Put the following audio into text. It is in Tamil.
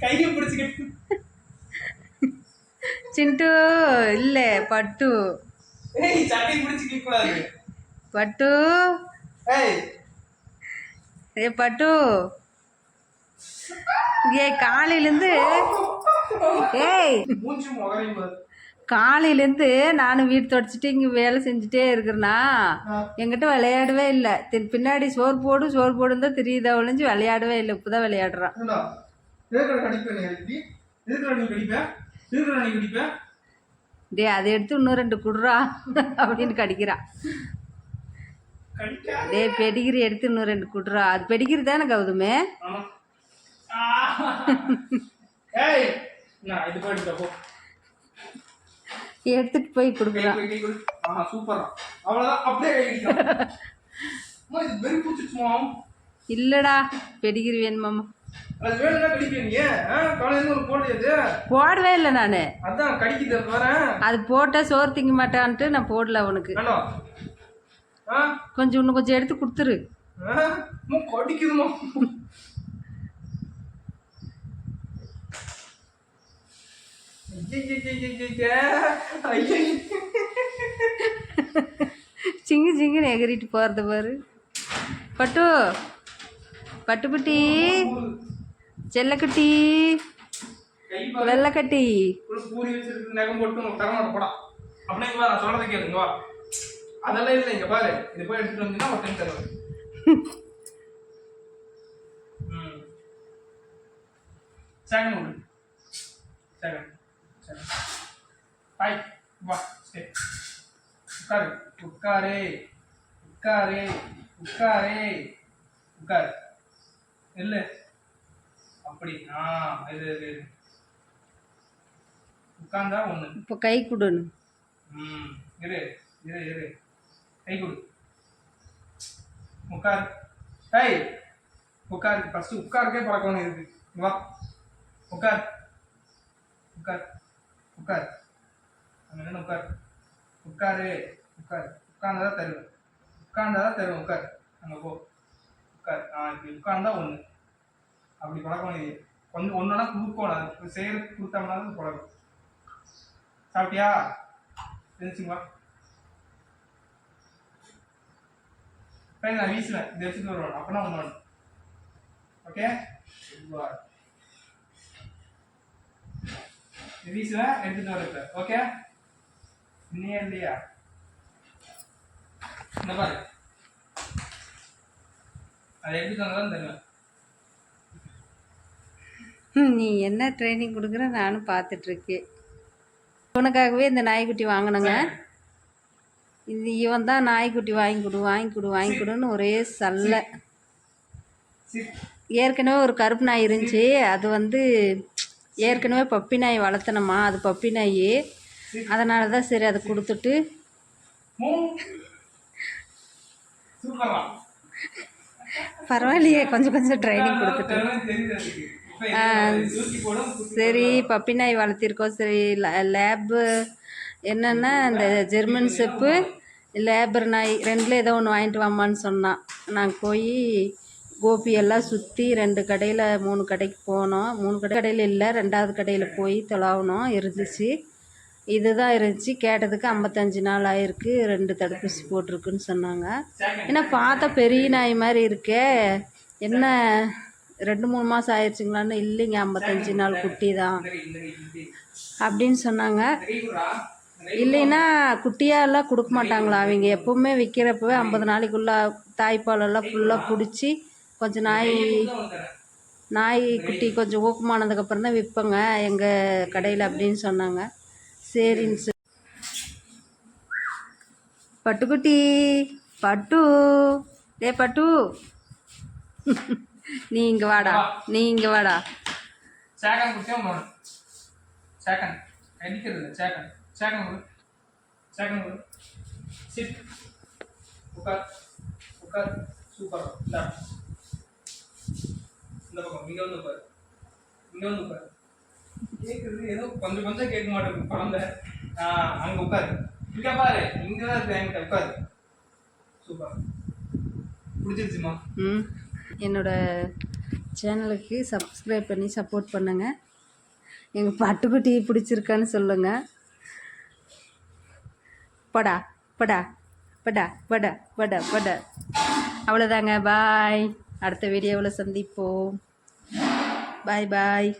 கையை பிடிச்சிக்கிட்டு சிண்டு இல்லை பட்டு. பட்டு. ஏய். ஏ பட்டு. ஏய் காலையிலேருந்து ஏய். காலையிலேருந்து நானும் வீடு தொடச்சிட்டு இங்கே வேலை செஞ்சுட்டே இருக்கிறேனா. என்கிட்ட விளையாடவே இல்லை. தின் பின்னாடி சோறு போடு சோறு போடுன்னு தான் தெரியுதா ஒழிஞ்சு விளையாடவே இல்லை. இப்போ தான் விளையாடுறான் எதுக்குடா கடிப்பேன் அடிக்கடி எதுக்குடா நீ கடிப்பேன் எதுக்குடா நீ கடிப்பேன் டேய் அதை எடுத்து இன்னும் ரெண்டு குடுறா அப்படின்னு கடிக்கிறான் கடிக்கா டேய் பெடிகிரி எடுத்து இன்னும் ரெண்டு குடுறா. அது பெடிகிரி தானே கௌதமே? எடுத்துட்டு போய் கொடுக்குறான் சூப்பரா அவ்வளவுதான் அப்படியே இல்லைடா பெடிகிரி வேணுமாம்மா. அது வேணும்னா கடிப்பேன் நீ. ஆ காலையில ஒரு போடுது போடவே இல்லை நான். அதான் கடிக்குது அது போட்டால் சோறு திங்க மாட்டான்ட்டு நான் போடல அவனுக்கு ஆ? கொஞ்சம் இன்னும் கொஞ்சம் எடுத்து கொடுத்துரு. கடிக்குதுமா. சிங்கு சிங்குன்னு எகிறிட்டு போகிறத பாரு. பட்டு பட்டுக்குட்டி செல்லக்குட்டி வெள்ளக்கட்டி. ஒரு பூரி வச்சிருக்கு நகம் போட்டு உனக்கு போடா. அப்படியே வா நான் சொல்றதை கேளுங்க வா. அதெல்லாம் இல்லை இங்க பாரு. இது போய் எடுத்துட்டு வந்தீங்கன்னா ஒரு டைம் தருவேன் செகண்ட் ஒன்று செகண்ட் செகண்ட் ஹாய் வா சரி. உட்காரு உட்காரு. உட்காரு உட்காரு. உட்காரு. இல்லை. அப்படி ஆ இது இது. உட்கார்ந்தா ஒன்று இப்போ கை கொடுன்னு. ம் இரு இரு இரு. கை கொடு. உட்கார். டேய் உட்கார். ஃபஸ்ட்டு உட்காருக்கே பழக்கம் இருக்கு. வா. உட்கார். உட்கார். உட்கார். அங்கே உட்கார். உட்காரு. உட்கார். உட்கார்ந்தா தருவேன். உட்கார்ந்தா தருவேன். உட்கார். அங்கே போ. உட்கார். ஆ இப்படி உட்கார்ந்தா ஒன்று அப்படி பழக்கம் இது கொஞ்சம் ஒன்றா கொடுக்கணும் அது செய்யறதுக்கு கொடுத்தோம்னா தான் பழக்கம் சாப்பிட்டியா தெரிஞ்சுங்களா நான் வீசுவேன். இதை எடுத்துட்டு வருவேன். அப்பனா ஒன்று ஓகே வீசுவேன் எடுத்துட்டு வரேன் ஓகே இன்னையே இல்லையா இந்த பாரு. அதை எடுத்துட்டு வந்தாலும் தருவேன் நீ என்ன ட்ரைனிங் கொடுக்குற? நானும் பார்த்துட்ருக்கேன். உனக்காகவே இந்த நாய்க்குட்டி வாங்கினேங்க. இது இவன் தான் நாய்க்குட்டி வாங்கி கொடு வாங்கி கொடு வாங்கி கொடுன்னு ஒரே சல்லை. ஏற்கனவே ஒரு கருப்பு நாய் இருந்துச்சு. அது வந்து ஏற்கனவே பப்பி நாய் வளர்த்தனம்மா. அது பப்பி நாய். அதனால தான் சரி அதை கொடுத்துட்டு. பரவாயில்லையே கொஞ்சம் கொஞ்சம் ட்ரைனிங் கொடுத்துட்டு. சரி பப்பி நாய் வளர்த்திருக்கோம். சரி லேபு என்னென்னா இந்த ஜெர்மன் செப்பு லேபர் நாய் ரெண்டில் ஏதோ ஒன்று வாங்கிட்டு வாம்மான்னு சொன்னான். நாங்கள் போய் கோபி எல்லாம் சுற்றி ரெண்டு கடையில் மூணு கடைக்கு போனோம். மூணு கடை கடையில் இல்லை ரெண்டாவது கடையில் போய் தொலாவணும் இருந்துச்சு. இதுதான் இருந்துச்சு. கேட்டதுக்கு ஐம்பத்தஞ்சு நாள் ஆயிருக்கு. ரெண்டு தடுப்பூசி போட்டிருக்குன்னு சொன்னாங்க. ஏன்னா பார்த்தா பெரிய நாய் மாதிரி இருக்கே. என்ன? ரெண்டு மூணு மாதம் ஆயிடுச்சுங்களான்னு இல்லைங்க ஐம்பத்தஞ்சு நாள் குட்டி தான் அப்படின்னு சொன்னாங்க. இல்லைன்னா குட்டியாலாம் கொடுக்க மாட்டாங்களா? அவங்க எப்போவுமே விற்கிறப்பவே ஐம்பது நாளைக்குள்ளே தாய்ப்பாலெல்லாம் ஃபுல்லாக பிடிச்சி கொஞ்சம் நாய் நாய் குட்டி கொஞ்சம் ஊக்கமானதுக்கப்புறம் தான் விற்பங்க எங்கள் கடையில் அப்படின்னு சொன்னாங்க. சரின்னு சொல்லி பட்டுக்குட்டி பட்டு. டே பட்டு. நீ இங்கே வாடா நீ இங்கே வாடா. சேகன் குடிச்சா போகணும் சேகன் அடிக்கிறது இல்லை சேகன் சேகன் கொடு சேகன் கொடு சிட் உட்கார். உட்கார். சூப்பர் இந்தா இந்த பக்கம். இங்கே வந்து உட்கார். இங்கே வந்து உட்கார். கேட்குறது ஏதோ கொஞ்சம் கொஞ்சம் கேட்க மாட்டேங்குது. குழந்தை. அங்கே உட்காரு. இங்கே பாரு. இங்கே தான் இருக்கு. என்கிட்ட உட்காரு. சூப்பர் பிடிச்சிருச்சுமா? ம். என்னோட சேனலுக்கு சப்ஸ்கிரைப் பண்ணி சப்போர்ட் பண்ணுங்கள் எங்கள் பட்டுக்குட்டி பிடிச்சிருக்கான்னு சொல்லுங்கள் படா படா படா படா படா படா. அவ்வளோதாங்க பாய் அடுத்த வீடியோவில் சந்திப்போம். பாய் பாய்